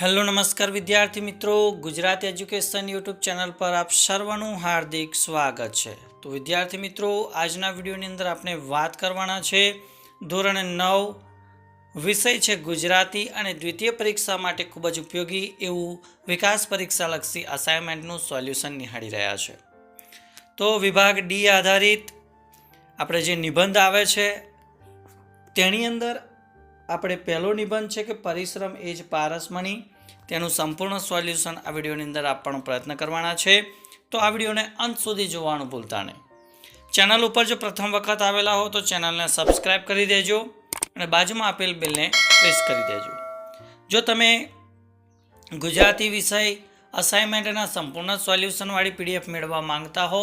Hello નમસ્કાર વિદ્યાર્થી મિત્રો. ગુજરાત એજ્યુકેશન યુટ્યુબ ચેનલ પર આપ સર્વનું હાર્દિક સ્વાગત છે. તો વિદ્યાર્થી મિત્રો, આજના વિડીયોની અંદર આપણે વાત કરવાના છે ધોરણ નવ વિષય છે ગુજરાતી અને દ્વિતીય પરીક્ષા માટે ખૂબ જ ઉપયોગી એવું વિકાસ પરીક્ષાલક્ષી અસાઇનમેન્ટનું સોલ્યુશન નિહાળી રહ્યા છે. તો વિભાગ ડી આધારિત આપણે જે નિબંધ આવે છે તેની અંદર આપણે પહેલો નિબંધ છે કે પરિશ્રમ એ જ પારસમણી. તેનું સંપૂર્ણ સોલ્યુશન આ વિડીયોની અંદર આપવાનો પ્રયત્ન કરવાના છે. તો આ વિડીયોને અંત સુધી જોવાનું ભૂલતા નહીં. ચેનલ ઉપર જો પ્રથમ વખત આવેલા હો તો ચેનલને સબસ્ક્રાઈબ કરી દેજો અને બાજુમાં આપેલ બિલને પ્રેસ કરી દેજો. જો તમે ગુજરાતી વિષય અસાઇનમેન્ટના સંપૂર્ણ સોલ્યુશનવાળી પીડીએફ મેળવવા માંગતા હો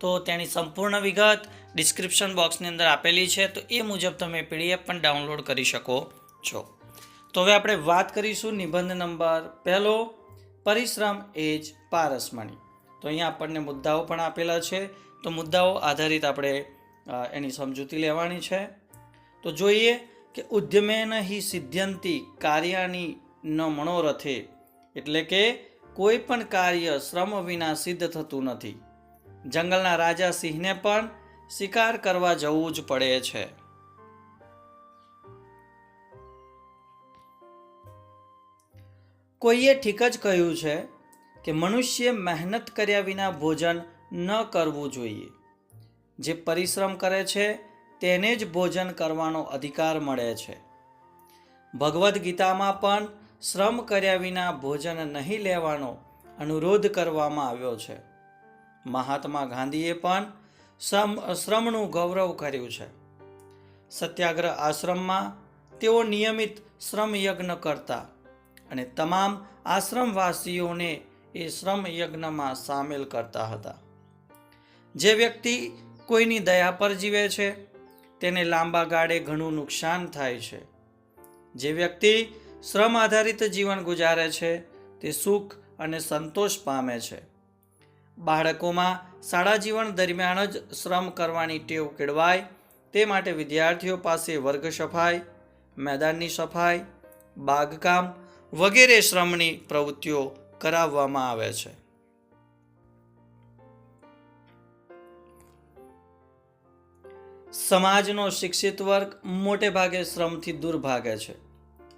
તો તેની સંપૂર્ણ વિગત ડિસ્ક્રિપ્શન બોક્સની અંદર આપેલી છે, તો એ મુજબ તમે પીડીએફ પણ ડાઉનલોડ કરી શકો છો. તો હવે આપણે વાત કરીશું નિબંધ નંબર પહેલો, પરિશ્રમ એ જ પારસમણી. તો અહીંયા આપણને મુદ્દાઓ પણ આપેલા છે, તો મુદ્દાઓ આધારિત આપણે એની સમજૂતી લેવાની છે. તો જોઈએ કે ઉદ્યમેન હિ સિદ્ધ્યંતી કાર્યાની ન મનોરથે, એટલે કે કોઈ પણ કાર્ય શ્રમ વિના સિદ્ધ થતું નથી. જંગલના રાજા સિંહને પણ શિકાર કરવા જવું જ પડે છે. કોઈએ ઠીક જ કહ્યું છે કે મનુષ્ય મહેનત કર્યા વિના ભોજન ન કરવું જોઈએ. જે પરિશ્રમ કરે છે તેને જ ભોજન કરવાનો અધિકાર મળે છે. ભગવદ્ ગીતામાં પણ શ્રમ કર્યા વિના ભોજન નહીં લેવાનો અનુરોધ કરવામાં આવ્યો છે. મહાત્મા ગાંધીએ પણ શ્રમ, શ્રમનું ગૌરવ કર્યું છે. સત્યાગ્રહ આશ્રમમાં તેઓ નિયમિત શ્રમ યજ્ઞ કરતા અને તમામ આશ્રમવાસીઓને એ શ્રમ યજ્ઞમાં સામેલ કરતા હતા. જે વ્યક્તિ કોઈની દયા પર જીવે છે, તેને લાંબા ગાળે ઘણું નુકસાન થાય છે. જે વ્યક્તિ શ્રમ આધારિત જીવન ગુજારે છે, તે સુખ અને સંતોષ પામે છે. બાળકોમાં શાળા જીવન દરમિયાન જ શ્રમ કરવાની ટેવ કેળવાય, તે માટે વિદ્યાર્થીઓ પાસે વર્ગ સફાઈ, મેદાનની સફાઈ, બાગકામ વગેરે શ્રમની પ્રવૃત્તિઓ કરાવવામાં આવે છે. સમાજનો શિક્ષિત વર્ગ મોટે ભાગે શ્રમથી દૂર ભાગે છે.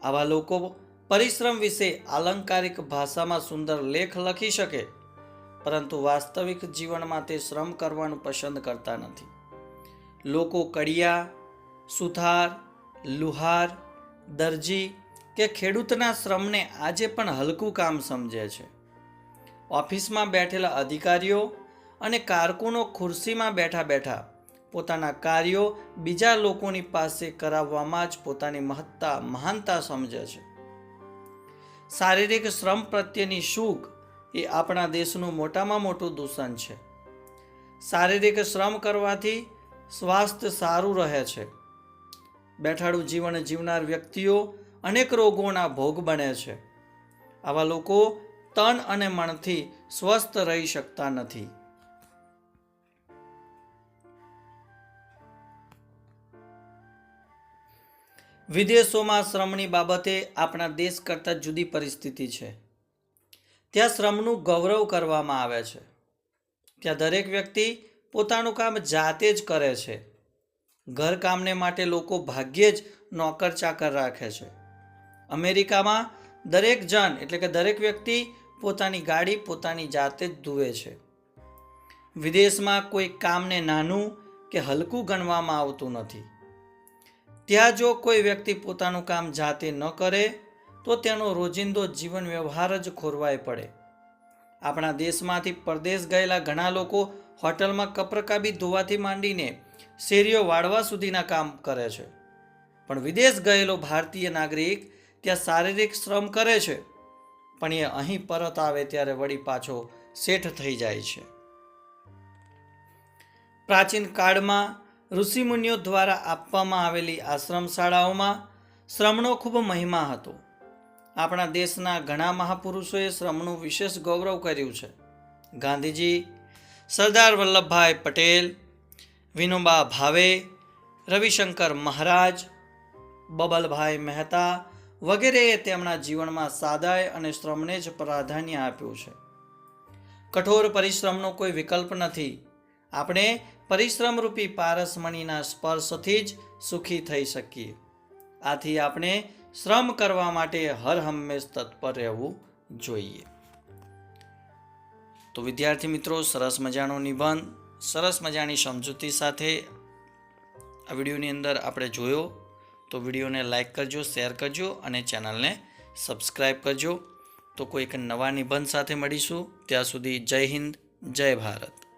આવા લોકો પરિશ્રમ વિશે આલંકારિક ભાષામાં સુંદર લેખ લખી શકે પરંતુ વાસ્તવિક જીવનમાં તે શ્રમ કરવાનું પસંદ કરતા નથી. લોકો કડિયા, સુથાર, લુહાર, દરજી કે ખેડૂતના શ્રમને આજે પણ હલકું કામ સમજે છે. ઓફિસમાં બેઠેલા અધિકારીઓ અને કારકુનો ખુરશીમાં બેઠા બેઠા પોતાના કાર્યો બીજા લોકોની પાસે કરાવવામાં જ પોતાની મહત્તા, મહાનતા સમજે છે. શારીરિક શ્રમ પ્રત્યેની સુખ એ આપણા દેશનું મોટામાં મોટું દૂષણ છે. શારીરિક શ્રમ કરવાથી સ્વાસ્થ્ય સારું રહે છે. બેઠાડું જીવન જીવનાર વ્યક્તિઓ અનેક રોગોના ભોગ બને છે. આવા લોકો તન અને મનથી સ્વસ્થ રહી શકતા નથી. વિદેશોમાં શ્રમની બાબતે આપણા દેશ કરતાં જુદી પરિસ્થિતિ છે. ત્યાં શ્રમનું ગૌરવ કરવામાં આવે છે. ત્યાં દરેક વ્યક્તિ પોતાનું કામ જાતે જ કરે છે. ઘરકામને માટે લોકો ભાગ્યે જ નોકર ચાકર રાખે છે. અમેરિકામાં દરેક જણ એટલે કે દરેક વ્યક્તિ પોતાની ગાડી પોતાની જાતે જ ધુવે છે. વિદેશમાં કોઈ કામને નાનું કે હલકું ગણવામાં આવતું નથી. ત્યાં જો કોઈ વ્યક્તિ પોતાનું કામ જાતે ન કરે તો તેનો રોજિંદો જીવન વ્યવહાર જ ખોરવાય પડે. આપણા દેશમાંથી પરદેશ ગયેલા ઘણા લોકો હોટલમાં કપરકાબી ધોવાથી માંડીને શેરીઓ વાળવા સુધીના કામ કરે છે. પણ વિદેશ ગયેલો ભારતીય નાગરિક ત્યાં શારીરિક શ્રમ કરે છે, પણ એ અહીં પરત આવે ત્યારે વળી પાછો શેઠ થઈ જાય છે. પ્રાચીન કાળમાં ઋષિમુનિઓ દ્વારા આપવામાં આવેલી આશ્રમ શાળાઓમાં શ્રમનો ખૂબ મહિમા હતો. આપણા દેશના ઘણા મહાપુરુષોએ શ્રમનું વિશેષ ગૌરવ કર્યું છે. ગાંધીજી, સરદાર વલ્લભભાઈ પટેલ, વિનોબા ભાવે, રવિશંકર મહારાજ, બબલભાઈ મહેતા વગેરેએ તેમના જીવનમાં સાદાય અને શ્રમને જ પ્રાધાન્ય આપ્યું છે. કઠોર પરિશ્રમનો કોઈ વિકલ્પ નથી. આપણે પરિશ્રમરૂપી પારસમણીના સ્પર્શથી જ સુખી થઈ શકીએ. આથી આપણે શ્રમ કરવા માટે હર હંમેશ તત્પર રહેવું જોઈએ. તો વિદ્યાર્થી મિત્રો, સરસ મજાનો નિબંધ, સરસ મજાની સમજૂતી સાથે આ વિડીયોની અંદર આપણે જોયો. તો વિડીયોને લાઇક કરજો, શેર કરજો અને ચેનલને સબસ્ક્રાઈબ કરજો. તો કોઈક નવા નિબંધ સાથે મળીશું. ત્યાં સુધી જય હિન્દ, જય ભારત.